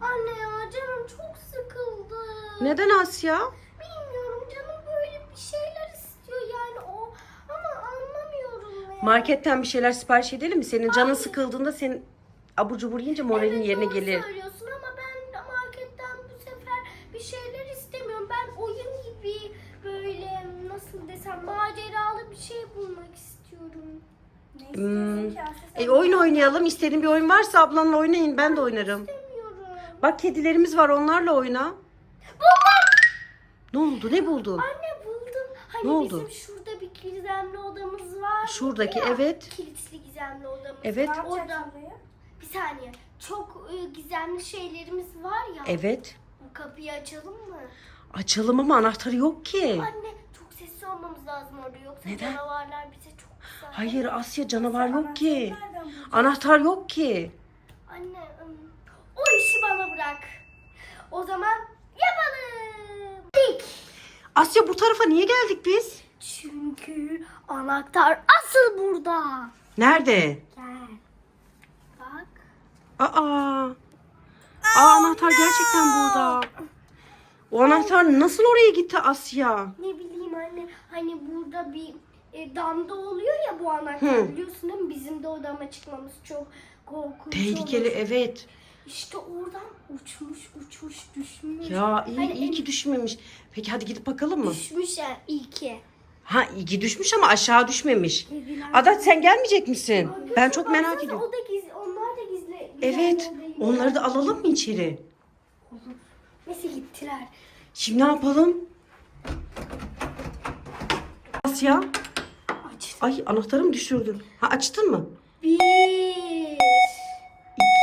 Anne ya canım çok sıkıldı. Neden Asya? Bilmiyorum canım böyle bir şeyler istiyor yani o ama anlamıyorum ne. Marketten bir şeyler sipariş edelim mi? Senin canın sıkıldığında senin abur cubur yiyince moralin Evet, yerine doğru gelir. söylüyorsun ama ben marketten bu sefer bir şeyler istemiyorum. Ben oyun gibi böyle nasıl desem maceralı bir şey bulmak istiyorum. Ne Hmm. istiyorsun ki Asya? Sen E, oyun oynayalım. İstediğin bir oyun varsa ablanla oynayın. Ben de oynarım. Bak kedilerimiz var onlarla oyna. Ne oldu? Ne buldun? Anne buldum. Hani Ne oldu? bizim şurada bir gizemli odamız var. Şuradaki evet. Kilitli gizemli odamız Evet. Var. Orada bir saniye. Çok e, gizemli şeylerimiz var ya. Evet. Bu kapıyı açalım mı? Açalım ama anahtarı yok ki. Anne çok sessiz olmamız lazım orada yoksa Neden? canavarlar bize çok güzel. Hayır Asya canavar yok ki. Anahtar yok ki. Anne ım, o işi bana bırak. O zaman yapalım. Dik. Asya bu tarafa niye geldik biz? Çünkü anahtar asıl burada. Nerede? Gel. Bak. Aa. Aa anahtar gerçekten burada. O anahtar nasıl oraya gitti Asya? Ne bileyim anne hani burada bir e, damda oluyor ya bu anahtar Hı. biliyorsun değil mi? Bizim de odama çıkmamız çok korkunç Tehlikeli olur. evet. İşte oradan uçmuş uçmuş düşmüş. Ya iyi, Hani iyi ki düşmemiş. Peki hadi gidip bakalım mı? Düşmüş ya iyi ki. Ha iyi düşmüş ama aşağı düşmemiş. Kediler- Adat sen gelmeyecek misin? Bakın, Ben çok merak ediyorum. O da gizli, onlar da gizli. Evet. Onları da alalım mı içeri? Neyse gittiler. Şimdi ne yapalım? Asya. Aç. Ay anahtarı mı düşürdün? Ha açtın mı? Bir.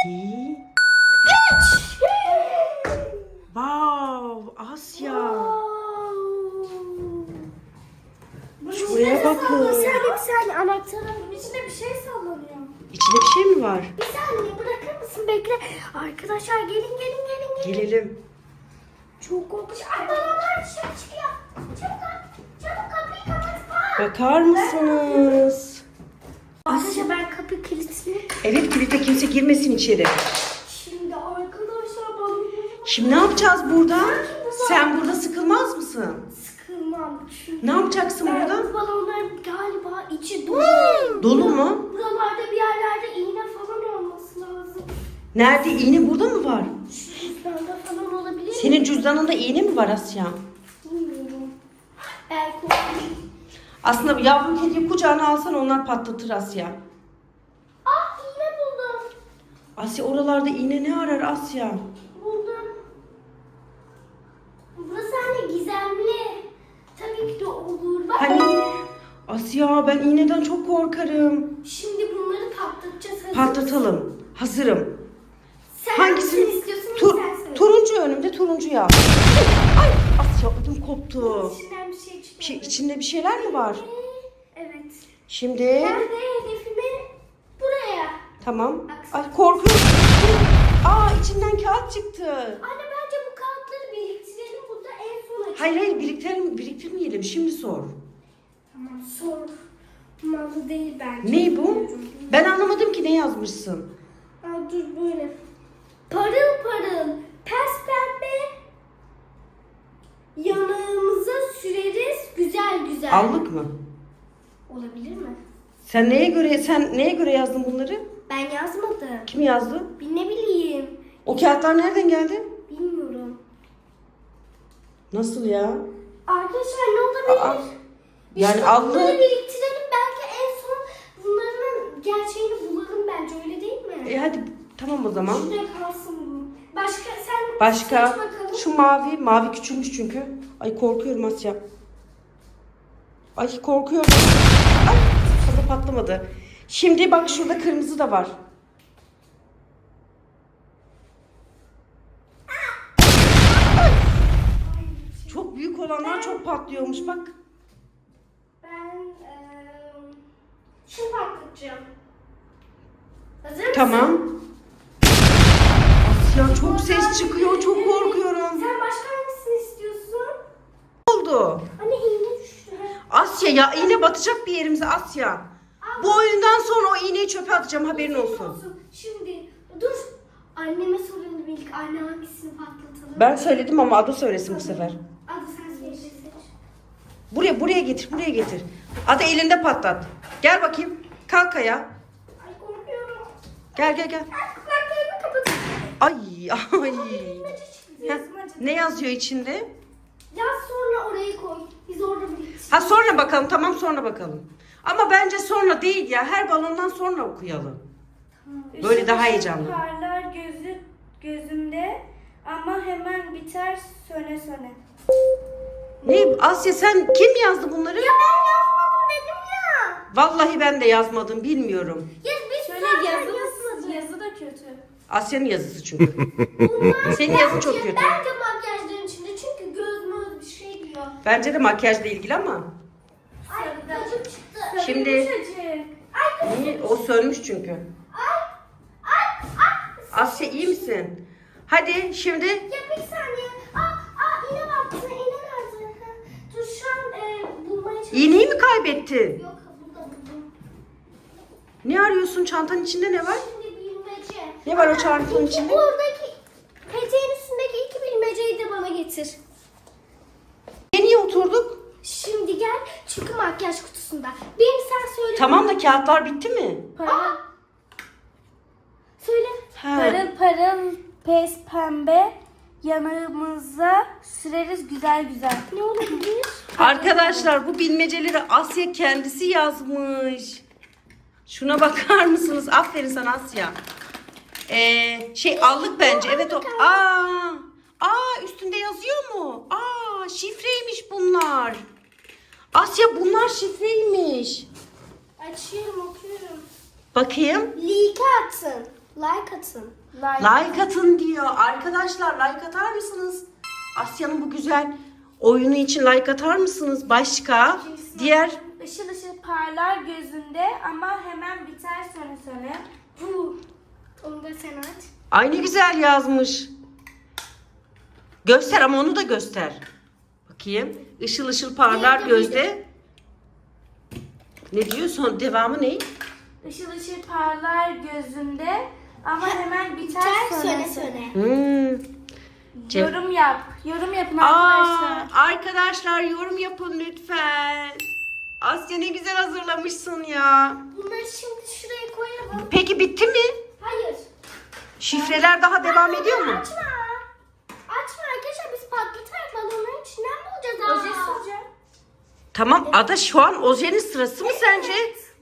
İki. Wow Asya. Şuraya bakın. Bir saniye bir saniye anahtarın içinde bir şey sallanıyor. İçinde bir şey mi var? Bir saniye bırakır mısın bekle. Arkadaşlar gelin gelin gelin gelin. Gelelim. Çok korkunç. Ay balonlar dışarı çıkıyor. Çabuk çabuk kapıyı kapat. Bakar mısınız? Arkadaşlar ben kapıyı kilitleyeyim. Evet kilite kimse girmesin içeri. Şimdi ne yapacağız burada? Sen burada sıkılmaz mısın? sıkılmam. Çünkü Ne yapacaksın ben burada? bu balonların galiba içi dolu. Dolu mu? Buralarda bir yerlerde iğne falan olması lazım. Nerede? İğne burada mı var? Yüzden falan olabilir mi? Senin cüzdanında iğne mi var Asya? Bilmiyorum. Belki olabilir. Aslında yavru kediyi kucağına alsan onlar patlatır Asya. Ah iğne buldum. Asya oralarda iğne ne arar Asya? Buldum. Burası hani gizemli. Tabii ki de olur. Bak. Hani Asya ben iğneden çok korkarım. Şimdi bunları patlatacağız. Hazır Patlatalım. Hazırım. Sen Hangisini? hangisini istiyorsun? Tur, sen söyle. turuncu önümde turuncu ya. Ay Asya ödüm koptu. İçinden bir şey çıkıyor. Bir şey, içinde bir şeyler mi var? Evet. Şimdi Ben de hedefimi buraya. tamam. Ay korkuyorum. Aa içinden kağıt çıktı. Anne bence bu kağıtları biriktirelim. Burada en son açalım. Hayır hayır biriktirelim, biriktirmeyelim. Şimdi sor. Tamam sor. Malı değil bence. Ne bu? Ben anlamadım ki ne yazmışsın. Aa, dur böyle. Parıl parıl, pes pembe. Yanağımıza süreriz güzel güzel. Allık mı? Olabilir mi? Sen neye göre sen neye göre yazdın bunları? Ben yazmadım. Kim yazdı? Bir ne bileyim. O kağıtlar nereden geldi? Bilmiyorum. Nasıl ya? Arkadaşlar ne olabilir? Yani İşte allı Bunları biriktirelim belki en son bunların gerçeğini bulalım bence öyle değil mi? E hadi tamam o zaman. Şurada kalsın bu. Başka sen Başka seç bakalım. şu mavi mavi küçülmüş çünkü. Ay korkuyorum Asya. Ay korkuyorum. Ay fazla patlamadı. Şimdi bak şurada kırmızı da var. Çok büyük olanlar çok patlıyormuş bak. Ben eee şunu patlatacağım. Hazır mısın? Tamam. Asya çok ses çıkıyor. Çok korkuyorum. Sen başka hangisini istiyorsun? Ne oldu? Anne iğne düştü. Asya ya iğne batacak bir yerimize Asya. Bu oyundan sonra o iğneyi çöpe atacağım haberin olsun. Şimdi dur. Anneme sorayım İlk anne hangisini patlatalım? Ben söyledim ama Ada söylesin bu sefer. Buraya buraya getir buraya getir. Ada elinde patlat. Gel bakayım. Kalk ayağa. Ay korkuyorum. Gel gel gel. Kapatın. Ay ay. Ne yazıyor içinde? Yaz sonra oraya koy. Biz orada biriktiririz. Ha sonra bakalım tamam sonra bakalım. Ama bence sonra değil ya. Her balondan sonra okuyalım. Böyle Işık daha heyecanlı. Parlar gözü gözümde ama hemen biter söne söne. Ne Asya sen kim yazdı bunları? Ya ben yazmadım dedim ya. Vallahi ben de yazmadım bilmiyorum. Ya biz Şöyle yazı, yazmadık. yazı da kötü. Asya'nın yazısı çünkü. Bunlar Senin yazın çok kötü. Bence makyajların içinde çünkü göz möz bir şey diyor. Bence de makyajla ilgili ama. Ay gözüm çıktı. Şimdi- Yumuşacık. Ay gözüm. Niye? O sönmüş çünkü. Ay. Ay. Ay. Asya iyi misin? Hadi şimdi Ya bir saniye. İğneyi mi kaybettin? Yok burada buldum. Ne arıyorsun? Çantanın içinde ne var? Şimdi bilmece. Ne var o çantanın İki, içinde? Buradaki peteğin üstündeki iki bilmeceyi de bana getir. Niye niye oturduk? Şimdi gel çünkü makyaj kutusunda. Birini sen söyle. Tamam da kağıtlar bitti mi? Parıl, Söyle. Ha. parıl parıl pes pembe yanağımıza süreriz güzel güzel. Ne olabilir? Arkadaşlar bu bilmeceleri Asya kendisi yazmış. Şuna bakar mısınız? Aferin sana Asya. Ee, şey allık bence. Evet o. Aa, aa üstünde yazıyor mu? Aa şifreymiş bunlar. Asya bunlar şifreymiş. Açıyorum okuyorum. Bakayım. Like atın. Like atın. Like. Like atın diyor. Arkadaşlar like atar mısınız? Asya'nın bu güzel oyunu için like atar mısınız? Başka? Diğer Işıl ışıl parlar gözünde ama hemen biter söne söne. Bu. Onu da sen aç. Ay ne güzel yazmış. Göster ama onu da göster. Bakayım. Işıl ışıl parlar Neydi, gözde. Ne diyor? Son devamı ne? Işıl ışıl parlar gözünde ama hemen biter Biter söne söne. Hmm. Yorum yap. Yorum yapın Aa, arkadaşlar. arkadaşlar yorum yapın lütfen. Asya ne güzel hazırlamışsın ya. Bunları şimdi şuraya koyalım. Peki bitti mi? Hayır. Şifreler daha devam ediyor mu? Açma. Açma arkadaşlar biz patlatarak balonların içinden mi olacağız? Oje soracağım. Tamam Ada şu an Oje'nin sırası mı sence?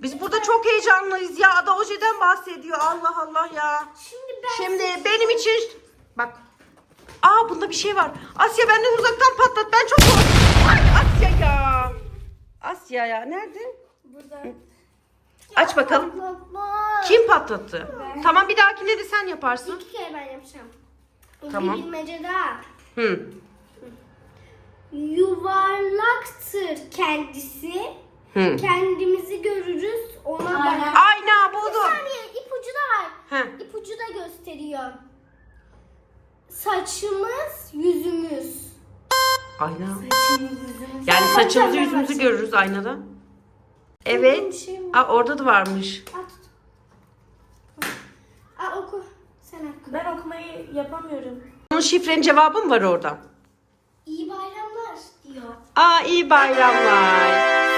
Biz burada çok heyecanlıyız ya. Ada Oje'den bahsediyor. Allah Allah ya. Şimdi ben Şimdi benim için bak. Aa bunda bir şey var. Asya benden uzaktan patlat. Ben çok korkuyorum. Ay Asya ya. Asya ya nerede? Burada. Aç bakalım. Patlatma. Kim patlattı? Tamam bir dahakine de sen yaparsın. İki kere ben yapacağım. Tamam. Bir bilmece daha. Hı. Yuvarlaktır kendisi. Hı. Kendimizi görürüz ona Aynen. bak. Ayna Bir buldum. saniye ipucu da var. Heh. İpucu da gösteriyor. Saçımız, yüzümüz. Ayna. Saçımız yüzümüz. Yani saçımızı yüzümüzü görürüz aynada. Evet. şey mi? Aa orada da varmış. Al tut. Oku. Sen oku. Ben okumayı yapamıyorum. Bunun şifrenin cevabı mı var orada? İyi bayramlar diyor. Aa iyi bayramlar.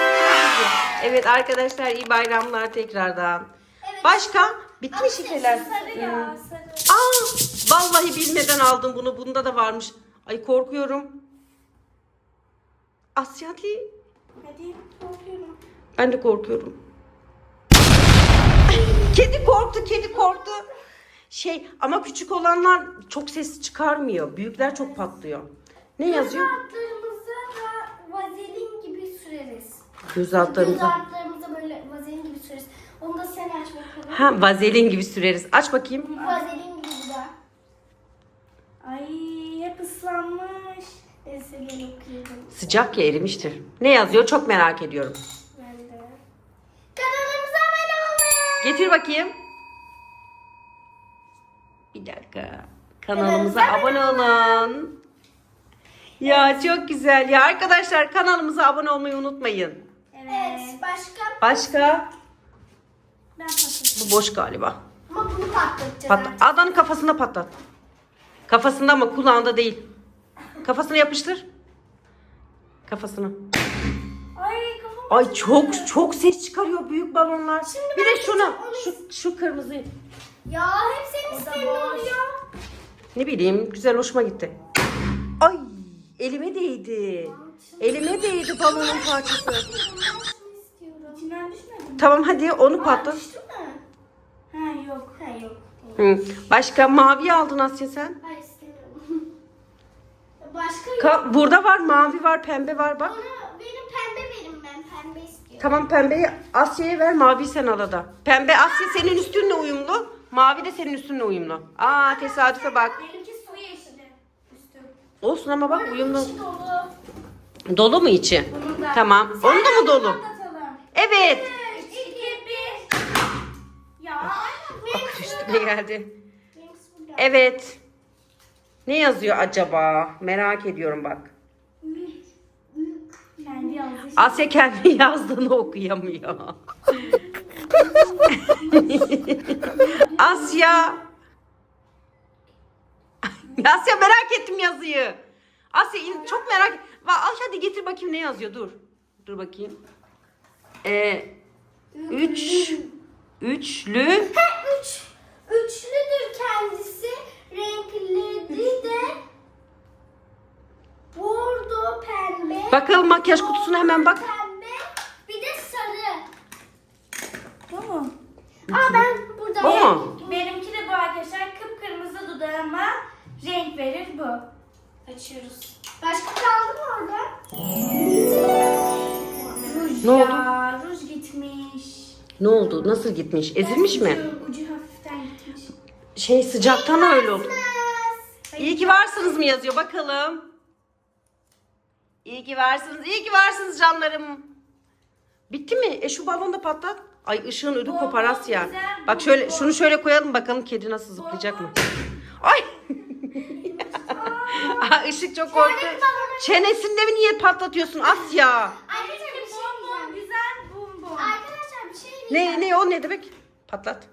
Evet arkadaşlar iyi bayramlar tekrardan. Evet. Başka? Bitti mi şifreler? Sarı ya sarı. Aa vallahi bilmeden aldım bunu. Bunda da varmış. Ay korkuyorum. Asya. Hadi korkuyorum. Ben de korkuyorum. kedi korktu, kedi korktu. Şey ama küçük olanlar çok ses çıkarmıyor. Büyükler çok patlıyor. Ne yazıyor? Altlarımıza vazelin Göz Göz altlarımıza. böyle vazelin gibi süreriz. Onu da sen aç bakalım. Ha vazelin gibi süreriz. Aç bakayım. Vazelin gibi da. Ay hep ıslanmış. Neyse gel okuyalım. Sıcak ya erimiştir. Ne yazıyor çok merak ediyorum. Ben de. Kanalımıza abone olmayı. Getir bakayım. Bir dakika. Kanalımıza abone olun. Ya çok güzel ya. Arkadaşlar kanalımıza abone olmayı unutmayın. Evet. Başka? Başka? Ben. Bu boş galiba. Ama bunu patlatacağız Patlat. artık. Adanın kafasına patlat. Kafasında ama kulağında değil. Kafasına yapıştır. Kafasına. Ay kafam Ay çok çok ses çıkarıyor büyük balonlar. Şimdi bir de şunu onu- şu şu kırmızıyı. Ya hep senin isteğin oluyor. Ne bileyim güzel hoşuma gitti. Ay elime değdi. Elime değdi balonun parçası. Ben şunu istiyorum. İçinden düşmedi mi? Tamam hadi onu patlat. Düştü mü? Ha yok. Ha yok. Hı. Başka mavi aldın Asya sen. Hayır istemiyorum. Başka yok. Ka- Burada var mavi var pembe var bak. Bana benim pembe verin ben pembe istiyorum. Tamam pembeyi Asya'ya ver maviyi sen al da. Pembe Asya senin üstünle uyumlu. Mavi de senin üstünle uyumlu. Aa tesadüfe bak. Benimki su yeşili. Üstüm. Olsun ama bak uyumlu. Dolu mu içi? Bunun da. Tamam. Onun da mı dolu? Evet. 3, 2, 1. Ya. Benimkisi Üstüme geldi. Benimkisi burada. Evet. Ne yazıyor acaba? Merak ediyorum bak. Kendi. Asya kendi yazdığını okuyamıyor. Asya. Asya merak ettim yazıyı. Asya in- çok merak Va- Ay hadi getir bakayım ne yazıyor dur. Dur bakayım. Ee, üç, üçlü. Ha, üç. Üçlüdür kendisi. Renkleri de bordo pembe. Bakalım makyaj kutusuna hemen bak. Pembe. Bir de sarı. Bu mu? Aa ben burada. Bu mu? Benimki de bu arkadaşlar kıpkırmızı dudağıma renk verir bu. Açıyoruz. Başka kaldı mı orada? Ne oldu? Ya. Ne oldu? Nasıl gitmiş? Ezilmiş mi? Ucu, ucu hafiften gitmiş. Şey sıcaktan öyle oldu. İyi ki varsınız mı yazıyor bakalım. İyi ki varsınız. İyi ki varsınız canlarım. Bitti mi? E şu balonu da patlat. Ay ışığın ödü Bonbon kopar Asya. güzel, Bak şöyle şunu şöyle koyalım bakalım kedi nasıl zıplayacak mı? Ay. Aa, ışık çok korktu. Çenesinde mi niye patlatıyorsun Asya? Arkadaşlar bir şey Bonbon diyeceğim. güzel bonbon. Arkadaşlar bir şey diyeceğim. Ne ne o ne demek? Patlat.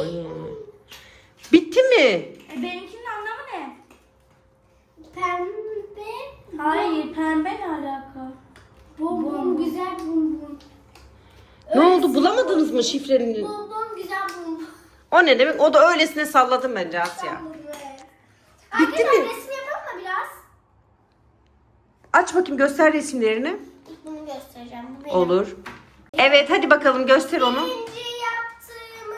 Ay. Bitti mi? E, benimkinin anlamı ne? Pembe. Hayır pembe ne alaka? Bonbon güzel bonbon. Ne oldu? Bulamadınız mı şifreni? Bonbon güzel bonbon. O ne demek? O da öylesine salladım bence Asya. Bitti Arkadaşlar mi? resim yapalım mı biraz? Aç bakayım göster resimlerini. İlk bunu göstereceğim. Bu benim. Olur. Evet hadi bakalım göster onu. Birinci yaptığım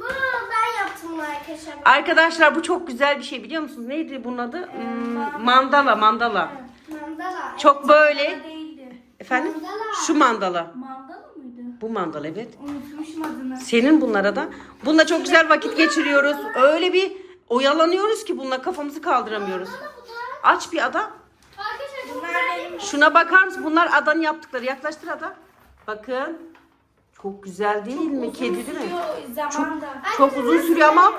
bu. Ben yaptım bunu arkadaşlar. Arkadaşlar bu çok güzel bir şey biliyor musunuz? Neydi bunun adı? Hmm, mandala mandala. Mandala. Çok böyle. Mandala değildi. Efendim? Mandala. Şu mandala. Mandala mıydı? Bu mandala evet. Unutmuşum adını. Senin bunlara da. Bununla çok güzel vakit geçiriyoruz. Öyle bir oyalanıyoruz ki bununla kafamızı kaldıramıyoruz. Aç bir ada. Arkadaşlar? Şuna bakar mısın? Bunlar adanın yaptıkları. Yaklaştır ada. Bakın. Çok güzel değil mi? Kedi değil mi? Sürüyor zaman da. Çok uzun sürüyor ama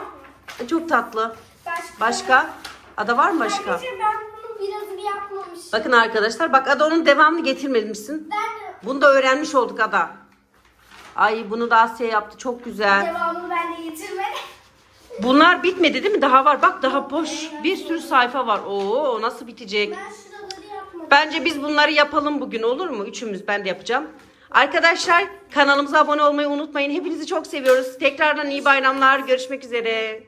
çok tatlı. Başka. Başka? Ada var mı başka? Arkadaşlar ben bunun birazını yapmamışım. Bakın arkadaşlar bak Ada onun devamını getirmemişsin. Ben de Bunu da öğrenmiş olduk Ada. Ay bunu da Asya yaptı çok güzel. devamını ben de getirmedim. Bunlar bitmedi değil mi? Daha var. Bak daha boş. Bir sürü sayfa var. Oo nasıl bitecek? Ben şuraları yapmadım. Bence biz bunları yapalım bugün olur mu? Üçümüz ben de yapacağım. Arkadaşlar kanalımıza abone olmayı unutmayın. Hepinizi çok seviyoruz. Tekrardan iyi bayramlar. Görüşmek üzere.